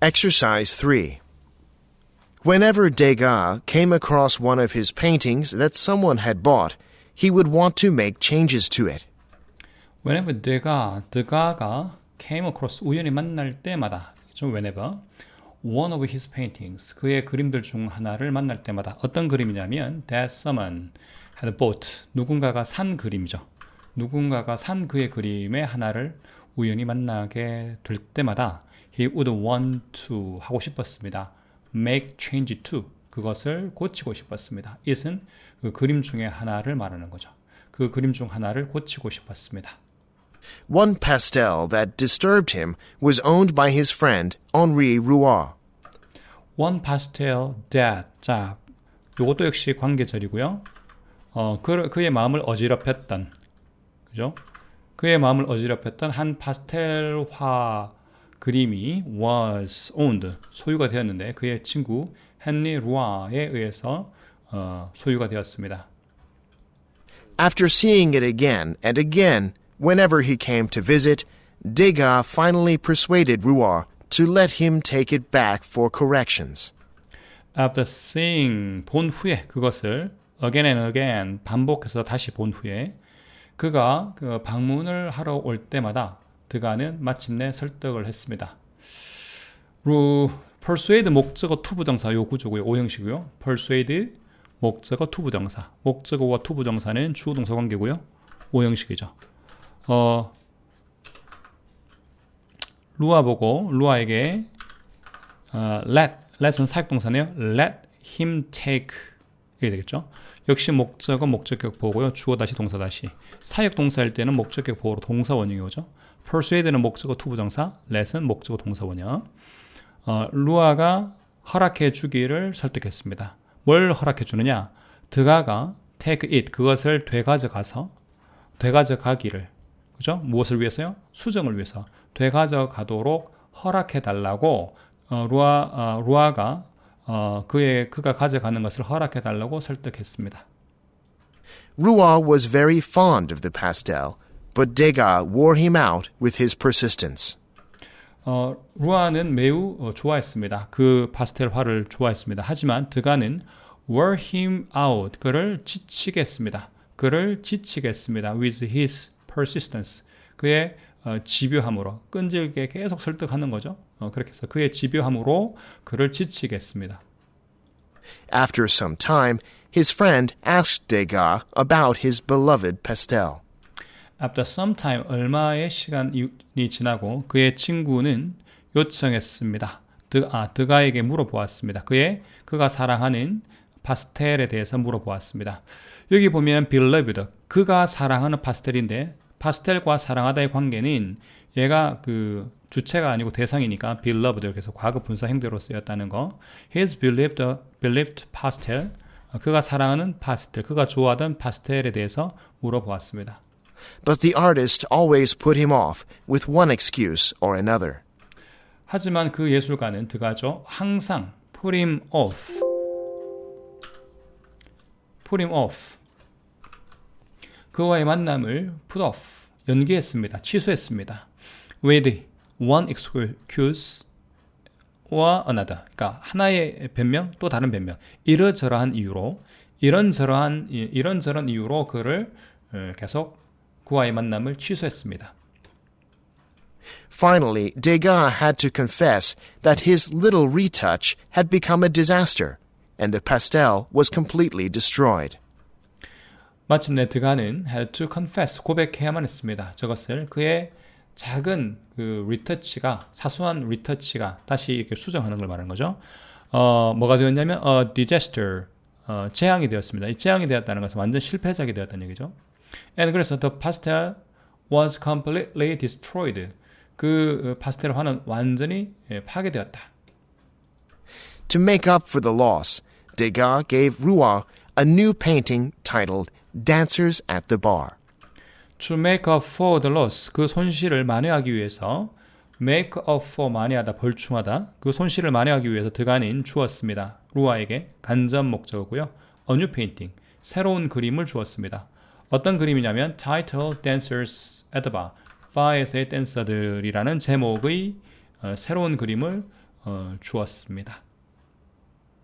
Exercise 3. Whenever Degas came across one of his paintings that someone had bought, he would want to make changes to it. Whenever 드가 드가가 came across 우연히 만날 때마다 좀 whenever one of his paintings 그의 그림들 중 하나를 만날 때마다 어떤 그림이냐면 that someone had bought 누군가가 산 그림이죠. 누군가가 산 그의 그림의 하나를 우연히 만나게 될 때마다 he would want to 하고 싶었습니다. make change to 그것을 고치고 싶었습니다. it은 그 그림 중에 하나를 말하는 거죠. 그 그림 중 하나를 고치고 싶었습니다. One pastel that disturbed him was owned by his friend Henri Rouard. One pastel that 자 요것도 역시 관계절이고요. 어 그, 그의 마음을 어지럽혔던 그죠? 그의 마음을 어지럽혔던 한 파스텔화 그림이 was owned 소유가 되었는데 그의 친구 헨리 루아에 의해서 어, 소유가 되었습니다. After seeing it again and again whenever he came to visit, Degas finally persuaded Rouard to let him take it back for corrections. After seeing 본 후에 그것을 again and again 반복해서 다시 본 후에 그가 그 방문을 하러 올 때마다 드가는 마침내 설득을 했습니다. 루 persuade 목적어 투부정사 요 구조고요. 오형식이고요. persuade 목적어 투부정사. 목적어와 투부정사는 주어 동사 관계고요. 오형식이죠. 어 루아 보고 루아에게 어, let let은 사역동사네요. let him take 이게 되겠죠. 역시 목적어 목적격 보고요. 주어 다시 동사 다시. 사역 동사일 때는 목적격 보호로 동사 원형이 오죠. persuade는 목적어 투부정사, let은 목적어 동사 원형. 어, 루아가 허락해 주기를 설득했습니다. 뭘 허락해 주느냐? 드가가 take it 그것을 되가져가서 되가져가기를 그죠? 무엇을 위해서요? 수정을 위해서 되가져가도록 허락해 달라고 어, 루아 어, 루아가 어, 그의 그가 가져가는 것을 허락해 달라고 설득했습니다. Rouard was very fond of the pastel, but Degas wore him out with his persistence. 어, 루아는 매우 어, 좋아했습니다. 그 파스텔 화를 좋아했습니다. 하지만 드가는 wore him out 그를 지치게 했습니다. 그를 지치게 했습니다. with his persistence 그의 어, 집요함으로 끈질게 계속 설득하는 거죠. 어, 그렇게 해서 그의 집요함으로 그를 지치게 했습니다. After some time, his friend asked Degas about his beloved pastel. After some time 얼마의 시간이 지나고 그의 친구는 요청했습니다. 드, 아, 드가에게 물어보았습니다. 그의 그가 사랑하는 파스텔에 대해서 물어보았습니다. 여기 보면 beloved 그가 사랑하는 파스텔인데 파스텔과 사랑하다의 관계는 얘가 그 주체가 아니고 대상이니까 beloved 그래서 과거 분사 행대로 쓰였다는 거. His beloved, beloved pastel 그가 사랑하는 파스텔, 그가 좋아하던 파스텔에 대해서 물어보았습니다. But the artist always put him off with one excuse or another. 하지만 그 예술가는 드가죠 항상 put him off, put him off 그와의 만남을 put off 연기했습니다. 취소했습니다. with one excuse 와 another. 그러니까 하나의 변명 또 다른 변명. 이러저러한 이유로 이런저러한 이런저런 이유로 그를 계속 그와의 만남을 취소했습니다. Finally, Degas had to confess that his little retouch had become a disaster, and the pastel was completely destroyed. 마침내 드가는 had to confess 고백해야만 했습니다. 저것을 그의 작은 그 리터치가 사소한 리터치가 다시 이렇게 수정하는 걸 말하는 거죠. 어, 뭐가 되었냐면 a disaster 어, 재앙이 되었습니다. 이 재앙이 되었다는 것은 완전 실패작이 되었다는 얘기죠. And 그래서 the pastel was completely destroyed. 그 파스텔 화는 완전히 파괴되었다. To make up for the loss, Degas gave Rouard a new painting titled Dancers at the Bar. To make up for the loss, 그 손실을 만회하기 위해서 make up for 만회하다, 벌충하다, 그 손실을 만회하기 위해서 드가는 주었습니다. 루아에게 간접 목적어고요. A new painting, 새로운 그림을 주었습니다. 어떤 그림이냐면 Title Dancers at the Bar, 바에서의 댄서들이라는 제목의 어, 새로운 그림을 어, 주었습니다.